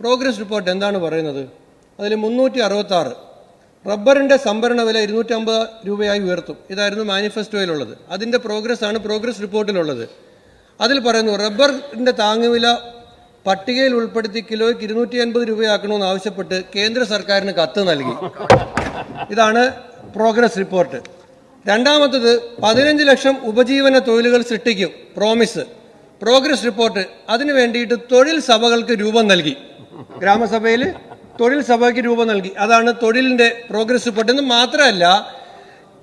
Progress report എന്താണ് പറയുന്നത്? അതിൽ മുന്നൂറ്റി അറുപത്തി ആറ് റബ്ബറിന്റെ സംഭരണ വില ഇരുന്നൂറ്റമ്പത് രൂപയായി ഉയർത്തും. ഇതായിരുന്നു മാനിഫെസ്റ്റോയിലുള്ളത് അതിന്റെ പ്രോഗ്രസ് ആണ് പ്രോഗ്രസ് റിപ്പോർട്ടിലുള്ളത് അതിൽ പറയുന്നു റബ്ബറിന്റെ താങ്ങുവില പട്ടികയിൽ ഉൾപ്പെടുത്തി കിലോയ്ക്ക് ഇരുന്നൂറ്റി അൻപത് രൂപയാക്കണമെന്ന് ആവശ്യപ്പെട്ട് കേന്ദ്ര സർക്കാരിന് കത്ത് നൽകി. ഇതാണ് പ്രോഗ്രസ് റിപ്പോർട്ട് രണ്ടാമത്തത് പതിനഞ്ച് ലക്ഷം ഉപജീവന തൊഴിലുകൾ സൃഷ്ടിക്കും. പ്രോമിസ് പ്രോഗ്രസ് റിപ്പോർട്ട് അതിനു വേണ്ടിയിട്ട് തൊഴിൽ സഭകൾക്ക് രൂപം നൽകി. ഗ്രാമസഭയിൽ തൊഴിൽ സഭയ്ക്ക് രൂപം നൽകി. അതാണ് തൊഴിലിന്റെ പ്രോഗ്രസ് റിപ്പോർട്ട് എന്ന് മാത്രമല്ല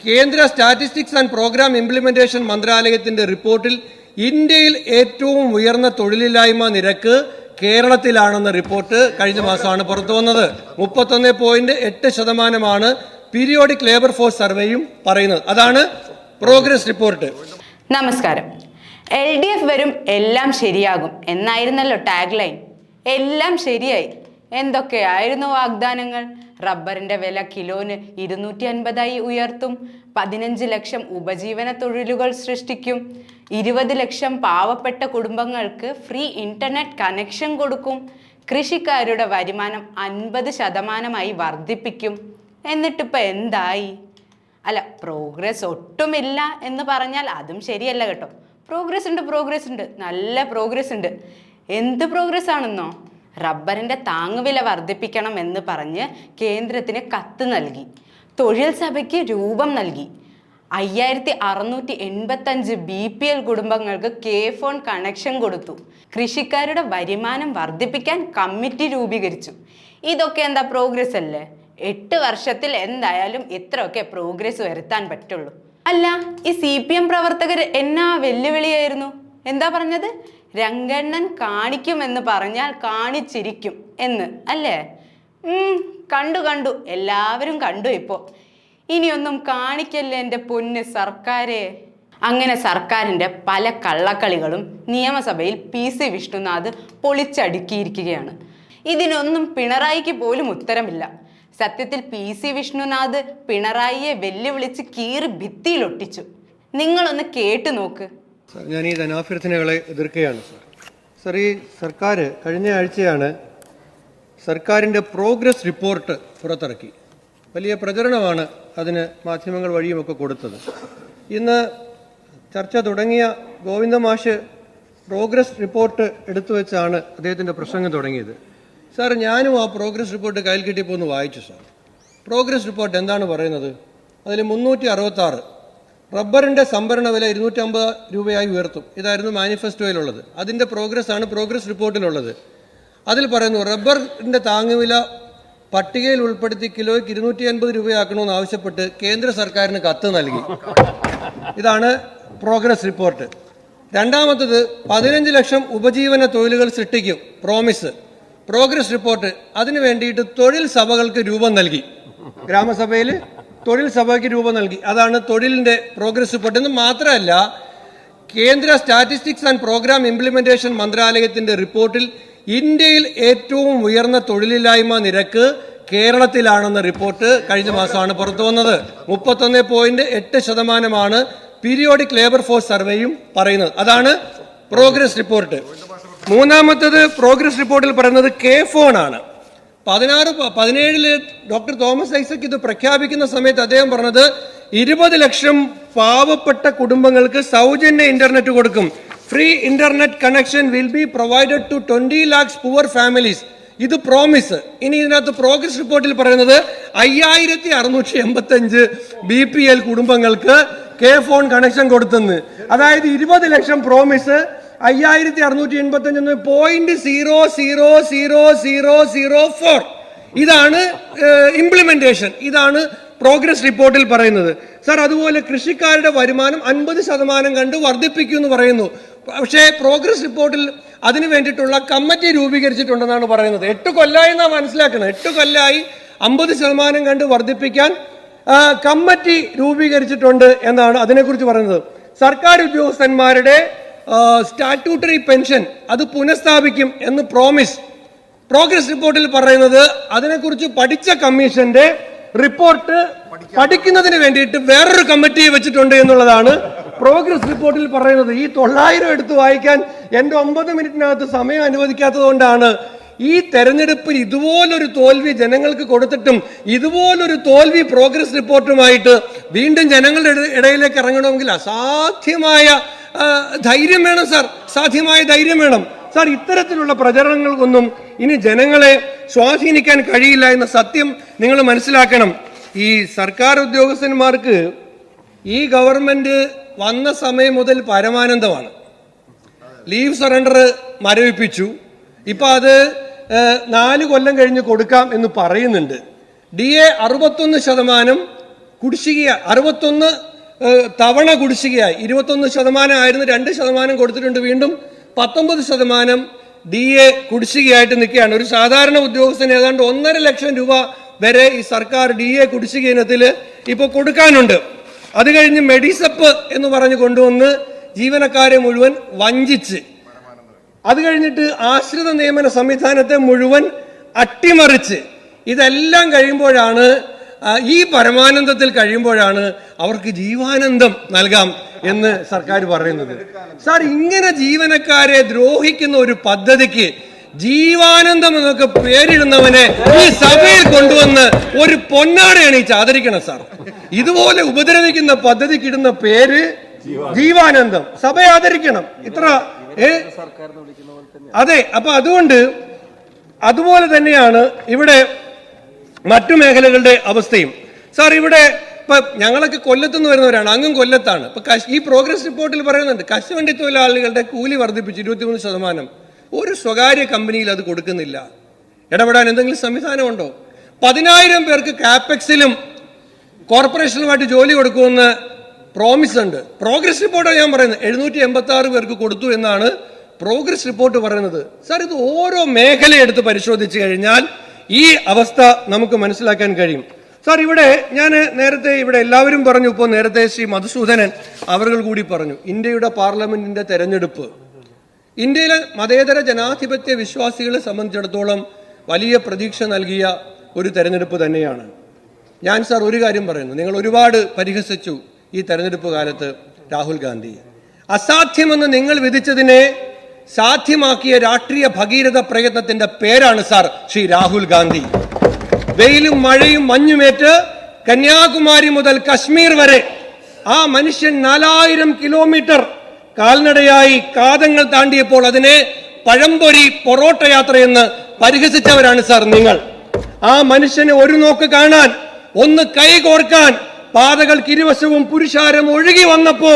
കേന്ദ്ര സ്റ്റാറ്റിസ്റ്റിക്സ് ആൻഡ് പ്രോഗ്രാം ഇംപ്ലിമെന്റേഷൻ മന്ത്രാലയത്തിന്റെ റിപ്പോർട്ടിൽ ഇന്ത്യയിൽ ഏറ്റവും ഉയർന്ന തൊഴിലില്ലായ്മ നിരക്ക് കേരളത്തിലാണെന്ന റിപ്പോർട്ട് കഴിഞ്ഞ മാസമാണ് പുറത്തു വന്നത്. മുപ്പത്തൊന്ന് പോയിന്റ് എട്ട് ശതമാനമാണ് പീരിയോഡിക് ലേബർ ഫോഴ്സ് സർവേയും പറയുന്നത്. അതാണ് പ്രോഗ്രസ് റിപ്പോർട്ട് നമസ്കാരം. എൽ ഡി എഫ് വരും എല്ലാം ശരിയാകും എന്നായിരുന്നല്ലോ ടാഗ് ലൈൻ എല്ലാം ശരിയായി. എന്തൊക്കെയായിരുന്നു വാഗ്ദാനങ്ങൾ? റബ്ബറിന്റെ വില കിലോന് ഇരുന്നൂറ്റി അൻപതായി ഉയർത്തും. പതിനഞ്ച് ലക്ഷം ഉപജീവന തൊഴിലുകൾ സൃഷ്ടിക്കും. ഇരുപത് ലക്ഷം പാവപ്പെട്ട കുടുംബങ്ങൾക്ക് ഫ്രീ ഇന്റർനെറ്റ് കണക്ഷൻ കൊടുക്കും. കൃഷിക്കാരുടെ വരുമാനം അൻപത് ശതമാനമായി വർദ്ധിപ്പിക്കും. എന്നിട്ടിപ്പോൾ എന്തായി? അല്ല പ്രോഗ്രസ് ഒട്ടുമില്ല എന്ന് പറഞ്ഞാൽ അതും ശരിയല്ല കേട്ടോ. പ്രോഗ്രസ് ഉണ്ട് പ്രോഗ്രസ് ഉണ്ട്. നല്ല പ്രോഗ്രസ് ഉണ്ട്. എന്ത് പ്രോഗ്രസ് ആണെന്നോ? റബ്ബറിന്റെ താങ്ങുവില വർദ്ധിപ്പിക്കണം എന്ന് പറഞ്ഞ് കേന്ദ്രത്തിന് കത്ത് നൽകി. തൊഴിൽ സഭയ്ക്ക് രൂപം നൽകി. അയ്യായിരത്തി അറുന്നൂറ്റി എൺപത്തഞ്ച് ബി പി എൽ കുടുംബങ്ങൾക്ക് കെ ഫോൺ കണക്ഷൻ കൊടുത്തു. കൃഷിക്കാരുടെ വരുമാനം വർദ്ധിപ്പിക്കാൻ കമ്മിറ്റി രൂപീകരിച്ചു. ഇതൊക്കെ എന്താ പ്രോഗ്രസ് അല്ലേ? എട്ട് വർഷത്തിൽ എന്തായാലും ഇത്രയൊക്കെ പ്രോഗ്രസ് വരുത്താൻ പറ്റുള്ളൂ. അല്ല ഈ സി പി എം പ്രവർത്തകർ എന്നാ വെല്ലുവിളിയായിരുന്നു? എന്താ പറഞ്ഞത്? രംഗണ്ണൻ കാണിക്കുമെന്ന് പറഞ്ഞാൽ കാണിച്ചിരിക്കും എന്ന് അല്ലേ? കണ്ടു കണ്ടു. എല്ലാവരും കണ്ടു ഇപ്പോൾ ഇനിയൊന്നും കാണിക്കല്ലേ എന്റെ പൊന്ന് സർക്കാരെ? അങ്ങനെ സർക്കാരിന്റെ പല കള്ളക്കളികളും നിയമസഭയിൽ പി സി വിഷ്ണുനാഥ് പൊളിച്ചടുക്കിയിരിക്കുകയാണ്. ഇതിനൊന്നും പിണറായിക്ക് പോലും ഉത്തരമില്ല. സത്യത്തിൽ പി സി വിഷ്ണുനാഥ് പിണറായിയെ വെല്ലുവിളിച്ച് കീറി ഭിത്തിയിലൊട്ടിച്ചു. നിങ്ങളൊന്ന് കേട്ടു നോക്ക്. സാർ ഞാൻ ഈ ധനാഭ്യർത്ഥനകളെ എതിർക്കുകയാണ് സാർ. സാർ ഈ സർക്കാർ കഴിഞ്ഞ ആഴ്ചയാണ് സർക്കാരിന്റെ പ്രോഗ്രസ് റിപ്പോർട്ട് പുറത്തിറക്കി. വലിയ പ്രചരണമാണ് അതിന് മാധ്യമങ്ങൾ വഴിയുമൊക്കെ കൊടുത്തത്. ഇന്ന് ചർച്ച തുടങ്ങിയ ഗോവിന്ദമാഷ് പ്രോഗ്രസ് റിപ്പോർട്ട് എടുത്തു വെച്ചാണ് അദ്ദേഹത്തിന്റെ പ്രസംഗം തുടങ്ങിയത്. സാർ ഞാനും ആ പ്രോഗ്രസ് റിപ്പോർട്ട് കയ്യിൽ കിട്ടിയപ്പോൾ ഒന്ന് വായിച്ചു സാർ. പ്രോഗ്രസ് റിപ്പോർട്ട് എന്താണ് പറയുന്നത്? അതിൽ മുന്നൂറ്റി അറുപത്തി ആറ് റബ്ബറിന്റെ സംഭരണ വില ഇരുന്നൂറ്റമ്പത് രൂപയായി ഉയർത്തും. ഇതായിരുന്നു മാനിഫെസ്റ്റോയിലുള്ളത് അതിന്റെ പ്രോഗ്രസ് ആണ് പ്രോഗ്രസ് റിപ്പോർട്ടിലുള്ളത് അതിൽ പറയുന്നു റബ്ബറിന്റെ താങ്ങുവില പട്ടികയിൽ ഉൾപ്പെടുത്തി കിലോയ്ക്ക് ഇരുന്നൂറ്റി അൻപത് രൂപയാക്കണമെന്ന് ആവശ്യപ്പെട്ട് കേന്ദ്ര സർക്കാരിന് കത്ത് നൽകി. ഇതാണ് പ്രോഗ്രസ് റിപ്പോർട്ട് രണ്ടാമത്തത് പതിനഞ്ച് ലക്ഷം ഉപജീവന തൊഴിലുകൾ സൃഷ്ടിക്കും. പ്രോമിസ് പ്രോഗ്രസ് റിപ്പോർട്ട് അതിനു വേണ്ടിയിട്ട് തൊഴിൽ സഭകൾക്ക് രൂപം നൽകി. ഗ്രാമസഭയിൽ തൊഴിൽ സഭയ്ക്ക് രൂപം നൽകി. അതാണ് തൊഴിലിന്റെ പ്രോഗ്രസ് റിപ്പോർട്ട് എന്ന് മാത്രമല്ല കേന്ദ്ര സ്റ്റാറ്റിസ്റ്റിക്സ് ആൻഡ് പ്രോഗ്രാം ഇംപ്ലിമെന്റേഷൻ മന്ത്രാലയത്തിന്റെ റിപ്പോർട്ടിൽ ഇന്ത്യയിൽ ഏറ്റവും ഉയർന്ന തൊഴിലില്ലായ്മ നിരക്ക് കേരളത്തിലാണെന്ന റിപ്പോർട്ട് കഴിഞ്ഞ മാസമാണ് പുറത്തു വന്നത്. മുപ്പത്തൊന്ന് പോയിന്റ് എട്ട് ശതമാനമാണ് പീരിയോഡിക് ലേബർ ഫോഴ്സ് സർവേയും പറയുന്നത്. അതാണ് പ്രോഗ്രസ് റിപ്പോർട്ട് മൂന്നാമത്തത് പ്രോഗ്രസ് റിപ്പോർട്ടിൽ പറയുന്നത് കെ ഫോൺ ആണ്. പതിനാറ് പതിനേഴിൽ ഡോക്ടർ തോമസ് ഐസക് ഇത് പ്രഖ്യാപിക്കുന്ന സമയത്ത് അദ്ദേഹം പറഞ്ഞത് ഇരുപത് ലക്ഷം പാവപ്പെട്ട കുടുംബങ്ങൾക്ക് സൗജന്യ ഇന്റർനെറ്റ് കൊടുക്കും. Free internet connection will be provided to twenty lakhs poor families. ഇത് പ്രോമിസ്. ഇനി ഇതിനകത്ത് പ്രോഗ്രസ് റിപ്പോർട്ടിൽ പറയുന്നത് അയ്യായിരത്തി അറുന്നൂറ്റി എൺപത്തി അഞ്ച് ബി പി എൽ കുടുംബങ്ങൾക്ക് കെ ഫോൺ കണക്ഷൻ കൊടുത്തെന്ന്. അതായത് ഇരുപത് ലക്ഷം പ്രോമിസ് അയ്യായിരത്തി അറുന്നൂറ്റി എൺപത്തി അഞ്ച് point zero zero zero zero zero four ഇതാണ് ഇംപ്ലിമെന്റേഷൻ ഇതാണ് പ്രോഗ്രസ് റിപ്പോർട്ടിൽ പറയുന്നത്. സാർ അതുപോലെ കൃഷിക്കാരുടെ വരുമാനം അൻപത് ശതമാനം കണ്ട് വർദ്ധിപ്പിക്കും എന്ന് പറയുന്നു. പക്ഷേ പ്രോഗ്രസ് റിപ്പോർട്ടിൽ അതിന് വേണ്ടിയിട്ടുള്ള കമ്മിറ്റി രൂപീകരിച്ചിട്ടുണ്ടെന്നാണ് പറയുന്നത്. എട്ട് കൊല്ലായി നാം മനസ്സിലാക്കണം എട്ട് കൊല്ലായി അമ്പത് ശതമാനം കണ്ട് വർദ്ധിപ്പിക്കാൻ കമ്മിറ്റി രൂപീകരിച്ചിട്ടുണ്ട് എന്നാണ് അതിനെക്കുറിച്ച് പറയുന്നത്. സർക്കാർ ഉദ്യോഗസ്ഥന്മാരുടെ സ്റ്റാറ്റ്യൂട്ടറി പെൻഷൻ അത് പുനഃസ്ഥാപിക്കും എന്ന് പ്രോമിസ് പ്രോഗ്രസ് റിപ്പോർട്ടിൽ പറയുന്നത് അതിനെക്കുറിച്ച് പഠിച്ച കമ്മീഷന്റെ റിപ്പോർട്ട് പഠിക്കുന്നതിന് വേണ്ടിയിട്ട് വേറൊരു കമ്മിറ്റിയെ വെച്ചിട്ടുണ്ട് എന്നുള്ളതാണ് പ്രോഗ്രസ് റിപ്പോർട്ടിൽ പറയുന്നത്. ഈ തൊള്ളായിരം എടുത്ത് വായിക്കാൻ എന്റെ ഒമ്പത് മിനിറ്റിനകത്ത് സമയം അനുവദിക്കാത്തത് ഈ തെരഞ്ഞെടുപ്പിൽ ഇതുപോലൊരു തോൽവി ജനങ്ങൾക്ക് കൊടുത്തിട്ടും ഇതുപോലൊരു തോൽവി പ്രോഗ്രസ് റിപ്പോർട്ടുമായിട്ട് വീണ്ടും ജനങ്ങളുടെ ഇടയിലേക്ക് ഇറങ്ങണമെങ്കിൽ അസാധ്യമായ ധൈര്യം വേണം സാർ. സാധ്യമായ ധൈര്യം വേണം. സാർ ഇത്തരത്തിലുള്ള പ്രചരണങ്ങൾക്കൊന്നും ഇനി ജനങ്ങളെ സ്വാധീനിക്കാൻ കഴിയില്ല എന്ന സത്യം നിങ്ങൾ മനസ്സിലാക്കണം. ഈ സർക്കാർ ഉദ്യോഗസ്ഥന്മാർക്ക് ഈ ഗവൺമെന്റ് വന്ന സമയം മുതൽ പരമാനന്ദമാണ്. Leave surrender മരവിപ്പിച്ചു. ഇപ്പൊ അത് നാല് കൊല്ലം കഴിഞ്ഞ് കൊടുക്കാം എന്ന് പറയുന്നുണ്ട്. ഡി എ അറുപത്തൊന്ന് ശതമാനം കുടിശ്ശിക അറുപത്തൊന്ന് തവണ കുടിശ്ശികയായി. ഇരുപത്തൊന്ന് ശതമാനം ആയിരുന്നു രണ്ട് ശതമാനം കൊടുത്തിട്ടുണ്ട്. വീണ്ടും പത്തൊമ്പത് ശതമാനം ഡി എ കുടിശ്ശികയായിട്ട് നിൽക്കുകയാണ്. ഒരു സാധാരണ ഉദ്യോഗസ്ഥന് ഏതാണ്ട് ഒന്നര ലക്ഷം രൂപ വരെ ഈ സർക്കാർ ഡി എ കുടിശ്ശിക ഇനത്തിൽ ഇപ്പോൾ കൊടുക്കാനുണ്ട്. അത് കഴിഞ്ഞ് മെഡിസപ്പ് എന്ന് പറഞ്ഞ് കൊണ്ടുവന്ന് ജീവനക്കാരെ മുഴുവൻ വഞ്ചിച്ച്. അത് കഴിഞ്ഞിട്ട് ആശ്രിത നിയമന സംവിധാനത്തെ മുഴുവൻ അട്ടിമറിച്ച്. ഇതെല്ലാം കഴിയുമ്പോഴാണ് ഈ പരമാനന്ദത്തിൽ കഴിയുമ്പോഴാണ് അവർക്ക് ജീവാനന്ദം നൽകാം എന്ന് സർക്കാർ പറയുന്നത്. സാർ ഇങ്ങനെ ജീവനക്കാരെ ദ്രോഹിക്കുന്ന ഒരു പദ്ധതിക്ക് ജീവാനന്ദം എന്നൊക്കെ പേരിടുന്നവനെ ഈ സഭയിൽ കൊണ്ടുവന്ന് ഒരു പൊന്നാടയാണ് ഈ ചാദരിക്കണം സാർ. ഇതുപോലെ ഉപദ്രവിക്കുന്ന പദ്ധതിക്ക് ഇടുന്ന പേര് ജീവാനന്ദം. സഭ ആദരിക്കണം. ഇത്ര അതെ അപ്പൊ അതുകൊണ്ട് അതുപോലെ തന്നെയാണ് ഇവിടെ മറ്റു മേഖലകളുടെ അവസ്ഥയും. സാർ ഇവിടെ ഇപ്പൊ ഞങ്ങളൊക്കെ കൊല്ലത്തുനിന്ന് വരുന്നവരാണ് അങ്ങും കൊല്ലത്താണ്. ഇപ്പൊ ഈ പ്രോഗ്രസ് റിപ്പോർട്ടിൽ പറയുന്നുണ്ട് കശുവണ്ടി തൊഴിലാളികളുടെ കൂലി വർദ്ധിപ്പിച്ച് ഇരുപത്തിമൂന്ന് ശതമാനം. ഒരു സ്വകാര്യ കമ്പനിയിൽ അത് കൊടുക്കുന്നില്ല. ഇടപെടാൻ എന്തെങ്കിലും സംവിധാനമുണ്ടോ? പതിനായിരം പേർക്ക് കാപ്പെക്സിലും കോർപ്പറേഷനുമായിട്ട് ജോലി കൊടുക്കുമെന്ന് പ്രോമിസ് ഉണ്ട്. പ്രോഗ്രസ് റിപ്പോർട്ടാണ് ഞാൻ പറയുന്നത് എഴുന്നൂറ്റി എൺപത്തി ആറ് പേർക്ക് കൊടുത്തു എന്നാണ് പ്രോഗ്രസ് റിപ്പോർട്ട് പറയുന്നത്. സാർ ഇത് ഓരോ മേഖല എടുത്ത് പരിശോധിച്ച് കഴിഞ്ഞാൽ ഈ അവസ്ഥ നമുക്ക് മനസ്സിലാക്കാൻ കഴിയും. സാർ ഇവിടെ ഞാൻ നേരത്തെ ഇവിടെ എല്ലാവരും പറഞ്ഞു ഇപ്പോൾ നേരത്തെ ശ്രീ മധുസൂദനൻ അവർ കൂടി പറഞ്ഞു ഇന്ത്യയുടെ പാർലമെന്റിന്റെ തെരഞ്ഞെടുപ്പ്. ഇന്ത്യയിലെ മതേതര ജനാധിപത്യ വിശ്വാസികളെ സംബന്ധിച്ചിടത്തോളം വലിയ പ്രതീക്ഷ നൽകിയ ഒരു തെരഞ്ഞെടുപ്പ് തന്നെയാണ്. ഞാൻ സാർ ഒരു കാര്യം പറയുന്നു നിങ്ങൾ ഒരുപാട് പരിഹസിച്ചു ഈ തെരഞ്ഞെടുപ്പ് കാലത്ത് രാഹുൽ ഗാന്ധി. അസാധ്യമെന്ന് നിങ്ങൾ വിധിച്ചതിനെ സാധ്യമാക്കിയ രാഷ്ട്രീയ ഭഗീരഥ പ്രയത്നത്തിന്റെ പേരാണ് സാർ ശ്രീ രാഹുൽ ഗാന്ധി. വെയിലും മഴയും മഞ്ഞുമേറ്റ് കന്യാകുമാരി മുതൽ കശ്മീർ വരെ ആ മനുഷ്യൻ നാലായിരം കിലോമീറ്റർ കാൽനടയായി കാതങ്ങൾ താണ്ടിയപ്പോൾ അതിനെ പഴംപൊരി പൊറോട്ട യാത്രയെന്ന് പരിഹസിച്ചവരാണ് സാർ നിങ്ങൾ. ആ മനുഷ്യനെ ഒരു നോക്ക് കാണാൻ ഒന്ന് കൈകോർക്കാൻ പാതകൾക്ക് ഇരുവശവും പുരുഷാരം ഒഴുകി വന്നപ്പോ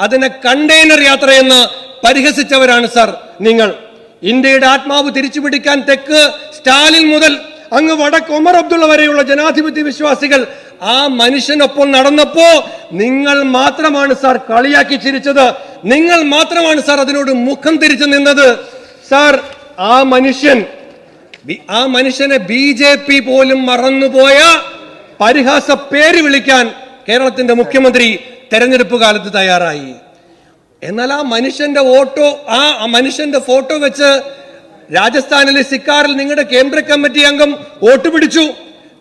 അതിനെ കണ്ടെയ്നർ യാത്രയെന്ന് പരിഹസിച്ചവരാണ് സാർ നിങ്ങൾ. ഇന്ത്യയുടെ ആത്മാവ് തിരിച്ചുപിടിക്കാൻ തെക്ക് സ്റ്റാലിൻ മുതൽ അങ്ങ് വടക്ക് ഒമർ അബ്ദുള്ള വരെയുള്ള ജനാധിപത്യ വിശ്വാസികൾ ആ മനുഷ്യനൊപ്പം നടന്നപ്പോ നിങ്ങൾ മാത്രമാണ് സാർ കളിയാക്കി ചിരിച്ചത്. നിങ്ങൾ മാത്രമാണ് സാർ അതിനോട് മുഖം തിരിച്ചു നിന്നത്. സാർ ആ മനുഷ്യൻ ആ മനുഷ്യനെ ബി ജെ പി പോലും മറന്നുപോയ പരിഹാസ പേര് വിളിക്കാൻ കേരളത്തിന്റെ മുഖ്യമന്ത്രി തെരഞ്ഞെടുപ്പ് കാലത്ത് തയ്യാറായി. എന്നാൽ ആ മനുഷ്യന്റെ ഓട്ടോ ആ മനുഷ്യന്റെ ഫോട്ടോ വെച്ച് രാജസ്ഥാനിലെ സിക്കാറിൽ നിങ്ങളുടെ കേന്ദ്ര കമ്മിറ്റി അംഗം വോട്ട് പിടിച്ചു.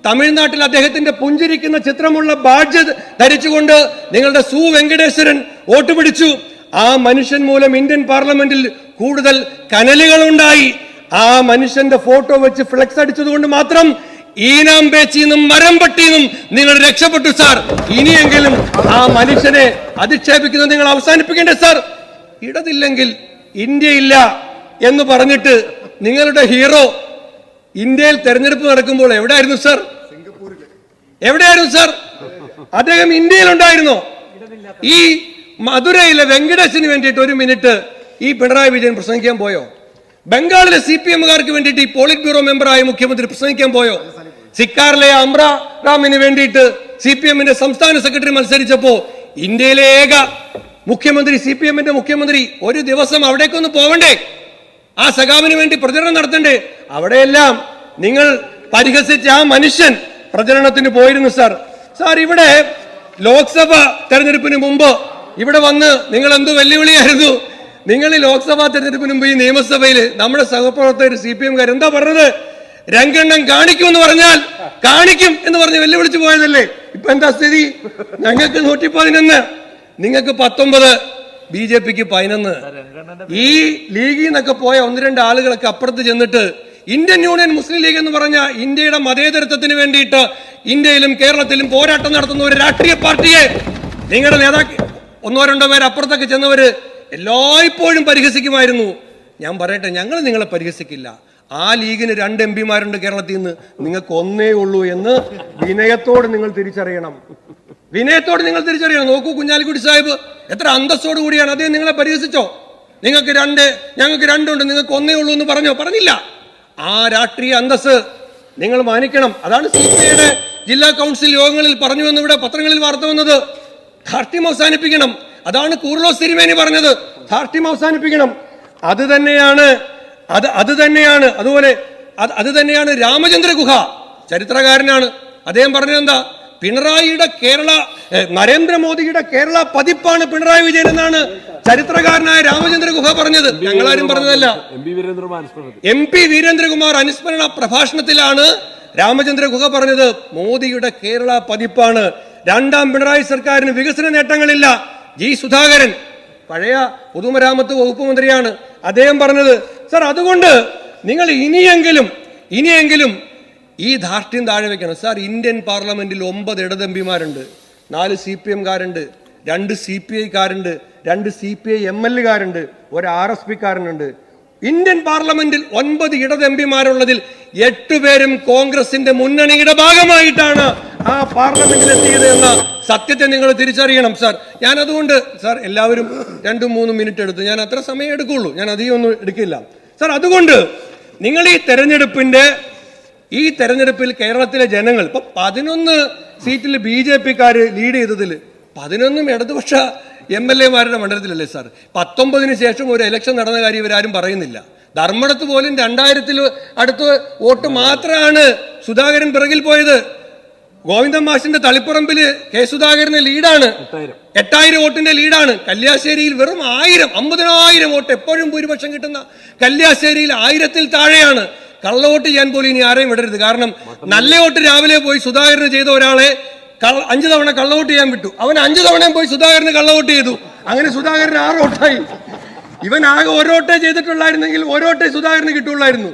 തമിഴ്നാട്ടിൽ അദ്ദേഹത്തിന്റെ പുഞ്ചിരിക്കുന്ന ചിത്രമുള്ള ബാഡ്ജ് ധരിച്ചുകൊണ്ട് നിങ്ങളുടെ സു വെങ്കടേശ്വരൻ വോട്ട് പിടിച്ചു. ആ മനുഷ്യൻ മൂലം ഇന്ത്യൻ പാർലമെന്റിൽ കൂടുതൽ കനലുകൾ ഉണ്ടായി ആ മനുഷ്യന്റെ ഫോട്ടോ വെച്ച് ഫ്ലെക്സ് അടിച്ചതുകൊണ്ട് മാത്രം ഈനാമ്പേച്ചിന്നും മരംപട്ടിന്നും നിങ്ങൾ രക്ഷപ്പെട്ടു സാർ. ഇനിയെങ്കിലും ആ മനുഷ്യനെ അധിക്ഷേപിക്കുന്നത് നിങ്ങൾ അവസാനിപ്പിക്കേണ്ടേ സാർ. ഇടതില്ലെങ്കിൽ ഇന്ത്യയില്ല എന്ന് പറഞ്ഞിട്ട് നിങ്ങളുടെ ഹീറോ ഇന്ത്യയിൽ തെരഞ്ഞെടുപ്പ് നടക്കുമ്പോൾ എവിടെയായിരുന്നു സർ? എവിടെയായിരുന്നു സർ? അദ്ദേഹം ഇന്ത്യയിൽ ഉണ്ടായിരുന്നോ ഈ മധുരയിലെ വെങ്കടേശന് വേണ്ടിയിട്ട് ഒരു മിനിറ്റ് ഈ പിണറായി വിജയൻ പ്രസംഗിക്കാൻ പോയോ? ബംഗാളിലെ സി പി എമ്മുകാർക്ക് വേണ്ടിയിട്ട് ഈ പോളിറ്റ് ബ്യൂറോ മെമ്പറായ മുഖ്യമന്ത്രി പ്രസംഗിക്കാൻ പോയോ? സിക്കാറിലെ അമ്ര റാമിന് വേണ്ടിയിട്ട് സി പി എമ്മിന്റെ സംസ്ഥാന സെക്രട്ടറി മത്സരിച്ചപ്പോ ഇന്ത്യയിലെ ഏക മുഖ്യമന്ത്രി സി പി എമ്മിന്റെ മുഖ്യമന്ത്രി ഒരു ദിവസം അവിടേക്കൊന്ന് പോവണ്ടേ? ആ സഖാവിന് വേണ്ടി പ്രചരണം നടത്തണ്ടേ? അവിടെയെല്ലാം നിങ്ങൾ പരിഹസിച്ച ആ മനുഷ്യൻ പ്രചരണത്തിന് പോയിരുന്നു സാർ. സാർ ഇവിടെ ലോക്സഭ തെരഞ്ഞെടുപ്പിന് മുമ്പ് ഇവിടെ വന്ന് നിങ്ങൾ എന്തു വെല്ലുവിളിയായിരുന്നു? നിങ്ങൾ ഈ ലോക്സഭാ തെരഞ്ഞെടുപ്പിന് മുമ്പ് ഈ നിയമസഭയിൽ നമ്മുടെ സഹപ്രവർത്തകർ സി പി എംകാർ എന്താ പറഞ്ഞത്? രംഗണ്ണം കാണിക്കും എന്ന് പറഞ്ഞാൽ കാണിക്കും എന്ന് പറഞ്ഞ് വെല്ലുവിളിച്ചു പോയതല്ലേ? ഇപ്പൊ എന്താ സ്ഥിതി? ഞങ്ങൾക്ക് നൂറ്റി പതിനൊന്ന് നിങ്ങൾക്ക് പത്തൊമ്പത് ബി ജെ പിക്ക് പതിനൊന്ന്. ഈ ലീഗിൽ നിന്നൊക്കെ പോയ ഒന്ന് രണ്ട് ആളുകളൊക്കെ അപ്പുറത്ത് ചെന്നിട്ട് ഇന്ത്യൻ യൂണിയൻ മുസ്ലിം ലീഗ് എന്ന് പറഞ്ഞ ഇന്ത്യയുടെ മതേതരത്വത്തിന് വേണ്ടിയിട്ട് ഇന്ത്യയിലും കേരളത്തിലും പോരാട്ടം നടത്തുന്ന ഒരു രാഷ്ട്രീയ പാർട്ടിയെ നിങ്ങളുടെ നേതാക്കൾ ഒന്നോ രണ്ടോ പേര് അപ്പുറത്തൊക്കെ ചെന്നവര് എല്ലായ്പ്പോഴും പരിഹസിക്കുമായിരുന്നു. ഞാൻ പറയട്ടെ ഞങ്ങൾ നിങ്ങളെ പരിഹസിക്കില്ല. ആ ലീഗിന് രണ്ട് എം പിമാരുണ്ട് കേരളത്തിൽ നിന്ന്. നിങ്ങൾക്ക് ഒന്നേ ഉള്ളൂ എന്ന് വിനയത്തോട് നിങ്ങൾ തിരിച്ചറിയണം. വിനയത്തോട് നിങ്ങൾ തിരിച്ചറിയണം. നോക്കൂ കുഞ്ഞാലിക്കുട്ടി സാഹിബ് എത്ര അന്തസ്സോട് കൂടിയാണ് അദ്ദേഹം നിങ്ങളെ പരിഹസിച്ചോ? നിങ്ങൾക്ക് രണ്ട് ഞങ്ങൾക്ക് രണ്ടുണ്ട് നിങ്ങൾക്ക് ഒന്നേ ഉള്ളൂ എന്ന് പറഞ്ഞോ? പറഞ്ഞില്ല. ആ രാഷ്ട്രീയ അന്തസ് നിങ്ങൾ മാനിക്കണം. അതാണ് സി പി ഐയുടെ ജില്ലാ കൗൺസിൽ യോഗങ്ങളിൽ പറഞ്ഞു എന്ന് ഇവിടെ പത്രങ്ങളിൽ വാർത്ത വന്നത്. ധാർഷ്ട്യം അവസാനിപ്പിക്കണം. അതാണ് കൂർലോസ് തിരുമേനി പറഞ്ഞത്. ധാർഷ്ട്യം അവസാനിപ്പിക്കണം. അത് തന്നെയാണ് അത് അത് തന്നെയാണ് അതുപോലെ അത് തന്നെയാണ് രാമചന്ദ്ര ഗുഹ ചരിത്രകാരനാണ്. അദ്ദേഹം പറഞ്ഞത് എന്താ പിണറായിയുടെ കേരള നരേന്ദ്രമോദിയുടെ കേരള പതിപ്പാണ് പിണറായി വിജയൻ എന്നാണ് ചരിത്രകാരനായ രാമചന്ദ്ര ഗുഹ പറഞ്ഞത്. ഞങ്ങളാരും പറഞ്ഞതല്ല. എം പി വീരേന്ദ്രകുമാർ അനുസ്മരണ പ്രഭാഷണത്തിലാണ് രാമചന്ദ്ര ഗുഹ പറഞ്ഞത്. മോദിയുടെ കേരള പതിപ്പാണ്. രണ്ടാം പിണറായി സർക്കാരിന് വികസന നേട്ടങ്ങളില്ല. ജി സുധാകരൻ പഴയ പൊതുമരാമത്ത് വകുപ്പ് മന്ത്രിയാണ്. അദ്ദേഹം പറഞ്ഞത് സർ അതുകൊണ്ട് നിങ്ങൾ ഇനിയെങ്കിലും ഇനിയെങ്കിലും ഈ ധാർഷ്ട്യം താഴെ വെക്കണം. സാർ ഇന്ത്യൻ പാർലമെന്റിൽ ഒമ്പത് ഇടതമ്പിമാരുണ്ട്. നാല് സി പി എംകാരുണ്ട്. രണ്ട് സി പി ഐക്കാരുണ്ട്. രണ്ട് C P I M L കാരുണ്ട്. ഒരു ആർ എസ് പിക്കാരനുണ്ട്. ഇന്ത്യൻ പാർലമെന്റിൽ ഒൻപത് ഇടത് എം പിമാരുള്ളതിൽ കോൺഗ്രസിന്റെ മുന്നണിയുടെ ഭാഗമായിട്ടാണ് ആ പാർലമെന്റിൽ എത്തിയത് എന്ന സത്യത്തെ നിങ്ങൾ തിരിച്ചറിയണം സാർ. ഞാൻ അതുകൊണ്ട് സാർ എല്ലാവരും രണ്ടും മൂന്നും മിനിറ്റ് എടുത്തു. ഞാൻ അത്ര സമയം എടുക്കുള്ളൂ. ഞാൻ അധികം ഒന്നും എടുക്കില്ല. സാർ അതുകൊണ്ട് നിങ്ങൾ ഈ തെരഞ്ഞെടുപ്പിന്റെ ഈ തെരഞ്ഞെടുപ്പിൽ കേരളത്തിലെ ജനങ്ങൾ ഇപ്പൊ പതിനൊന്ന് സീറ്റിൽ ബി ജെ പിക്കാര് ലീഡ് ചെയ്തതിൽ പതിനൊന്നും ഇടതുപക്ഷ എം എൽ എമാരുടെ മണ്ഡലത്തിലല്ലേ സാർ? പത്തൊമ്പതിന് ശേഷം ഒരു ഇലക്ഷൻ നടന്ന കാര്യം ഇവരാരും പറയുന്നില്ല. ധർമ്മടത്ത് പോലും രണ്ടായിരത്തിൽ അടുത്ത് വോട്ട് മാത്രമാണ് സുധാകരൻ പിറകിൽ പോയത്. ഗോവിന്ദൻ മാഷിന്റെ തളിപ്പറമ്പിൽ കെ സുധാകരന് ലീഡാണ്. എട്ടായിരം. വോട്ടിന്റെ ലീഡാണ് കല്യാശ്ശേരിയിൽ വെറും ആയിരം അമ്പതിനായിരം വോട്ട് എപ്പോഴും ഭൂരിപക്ഷം കിട്ടുന്ന കല്യാശ്ശേരിയിൽ ആയിരത്തിൽ താഴെയാണ് കള്ളവോട്ട് ചെയ്യാൻ പോലും ഇനി ആരെയും വിടരുത്. കാരണം നല്ല വോട്ട് രാവിലെ പോയി സുധാകരന് ചെയ്ത ഒരാളെ അഞ്ചു തവണ കള്ളവോട്ട് ചെയ്യാൻ വിട്ടു. അവൻ അഞ്ചു തവണയും പോയി സുധാകരന് കള്ളവോട്ട് ചെയ്തു. അങ്ങനെ സുധാകരൻ ആറ് വോട്ടായി. ഇവൻ ആകെ ഓരോട്ടേ ചെയ്തിട്ടുള്ളായിരുന്നെങ്കിൽ ഓരോട്ടേ സുധാകരന് കിട്ടുള്ളായിരുന്നു.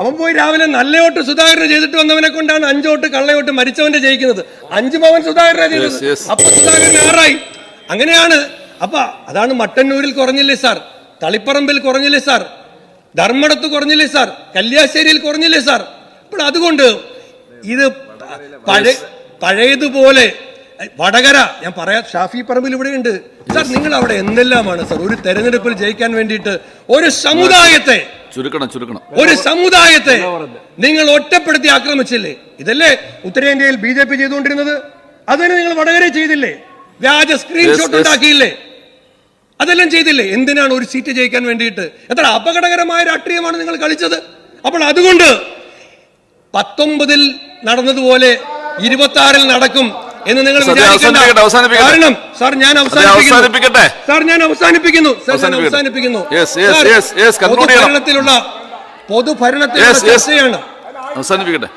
അവൻ പോയി രാവിലെ നല്ല വോട്ട് സുധാകരന് ചെയ്തിട്ട് വന്നവനെ കൊണ്ടാണ് അഞ്ചോട്ട് കള്ളയോട്ട് മരിച്ചവന്റെ ജയിക്കുന്നത്. അഞ്ചു പവൻ സുധാകരനെ ചെയ്തത്. അപ്പൊ സുധാകരൻ ആറായി. അങ്ങനെയാണ്. അപ്പൊ അതാണ് മട്ടന്നൂരിൽ കുറഞ്ഞില്ലേ സാർ? തളിപ്പറമ്പിൽ കുറഞ്ഞില്ലേ സാർ? ധർമ്മടത്ത് കുറഞ്ഞില്ലേ സാർ? കല്യാശ്ശേരിയിൽ കുറഞ്ഞില്ലേ സാർ? അപ്പോൾ അതുകൊണ്ട് ഇത് പഴയ പഴയതുപോലെ വടകര ഞാൻ പറയാം ഷാഫി പറമ്പിൽ ഇവിടെ ഉണ്ട്. സാർ നിങ്ങൾ അവിടെ എന്തെല്ലാമാണ് സാർ? ഒരു തെരഞ്ഞെടുപ്പിൽ ജയിക്കാൻ വേണ്ടിയിട്ട് ഒരു സമുദായത്തെ ചുരുക്കണം ചുരുക്കണം. ഒരു സമുദായത്തെ നിങ്ങൾ ഒറ്റപ്പെടുത്തി ആക്രമിച്ചില്ലേ? ഇതല്ലേ ഉത്തരേന്ത്യയിൽ ബി ജെ പി ചെയ്തുകൊണ്ടിരുന്നത്? അതിന് നിങ്ങൾ വടകര ചെയ്തില്ലേ? വ്യാജ സ്ക്രീൻഷോട്ട് ഉണ്ടാക്കിയില്ലേ? അതെല്ലാം ചെയ്തില്ലേ? എന്തിനാണ് ഒരു സീറ്റ് ജയിക്കാൻ വേണ്ടിയിട്ട്? എത്ര അപകടകരമായ രാഷ്ട്രീയമാണ് നിങ്ങൾ കളിച്ചത്. അപ്പോൾ അതുകൊണ്ട് പത്തൊമ്പതിൽ നടന്നതുപോലെ ഇരുപത്തി ആറിൽ നടക്കും എന്ന് നിങ്ങൾ. കാരണം സാർ ഞാൻ അവസാനിപ്പിക്കട്ടെ. സാർ ഞാൻ അവസാനിപ്പിക്കുന്നു. സാർ ഞാൻ അവസാനിപ്പിക്കുന്നു. പൊതുഭരണത്തിലുള്ള പൊതുഭരണത്തിലുള്ള. ചർച്ചയാണ്. അവസാനിപ്പിക്കട്ടെ.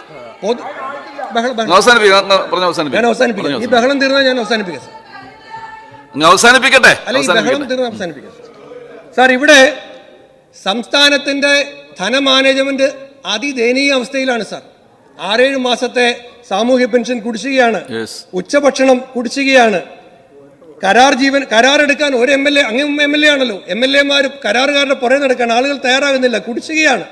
അവസാനിപ്പിക്കാം ഈ. ബഹളം തീർന്നാൽ ഞാൻ അവസാനിപ്പിക്കാം അവസാനിപ്പിക്കട്ടെ? സാർ. ഇവിടെ സംസ്ഥാനത്തിന്റെ ധനമാനേജ്മെന്റ് അതിദയനീയ അവസ്ഥയിലാണ് സാർ. ആറേഴ് മാസത്തെ സാമൂഹ്യ പെൻഷൻ കുടിശ്ശികയാണ്. ഉച്ചഭക്ഷണം കുടിശ്ശികയാണ്. കരാർ ജീവൻ കരാർ എടുക്കാൻ ഒരു എം എൽ എ അങ്ങ് എം എൽ എ ആണല്ലോ. എം എൽ എമാർ കരാറുകാരുടെ പുറകെ നടക്കാൻ ആളുകൾ തയ്യാറാകുന്നില്ല കുടിശ്ശികയാണ്.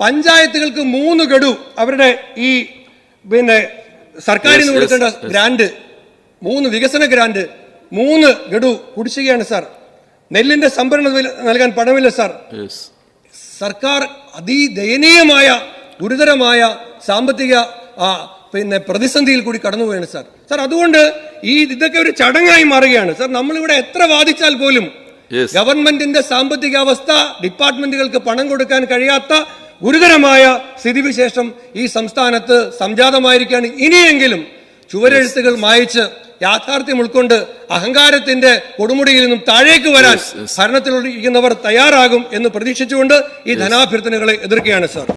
പഞ്ചായത്തുകൾക്ക് മൂന്ന് ഗഡു അവരുടെ ഈ പിന്നെ സർക്കാരിൽ നിന്ന് കൊടുക്കേണ്ട. ഗ്രാന്റ് മൂന്ന് വികസന ഗ്രാന്റ് മൂന്ന് ഗഡു കുടിശ്ശികയാണ് സാർ. നെല്ലിന്റെ സംഭരണ വില നൽകാൻ പണമില്ല സാർ. സർക്കാർ അതിദയനീയമായ ഗുരുതരമായ സാമ്പത്തിക പിന്നെ പ്രതിസന്ധിയിൽ കൂടി കടന്നുപോയാണ് സാർ. സാർ അതുകൊണ്ട് ഈ ഇതൊക്കെ ഒരു ചടങ്ങായി മാറുകയാണ്. സാർ നമ്മളിവിടെ എത്ര വാദിച്ചാൽ പോലും. ഗവൺമെന്റിന്റെ സാമ്പത്തിക അവസ്ഥ ഡിപ്പാർട്ട്മെന്റുകൾക്ക് പണം കൊടുക്കാൻ കഴിയാത്ത ഗുരുതരമായ സ്ഥിതിവിശേഷം ഈ സംസ്ഥാനത്ത് സംജാതമായിരിക്കുകയാണ്. ഇനിയെങ്കിലും ചുവരെഴുത്തുകൾ മായച്ച് യാഥാർത്ഥ്യം ഉൾക്കൊണ്ട് അഹങ്കാരത്തിന്റെ കൊടുമുടിയിൽ നിന്നും താഴേക്ക് വരാൻ. ഭരണത്തിലിരിക്കുന്നവർ തയ്യാറാകും എന്ന് പ്രതീക്ഷിച്ചുകൊണ്ട് ഈ ധനാഭ്യർത്ഥനകളെ എതിർക്കുകയാണ് സാർ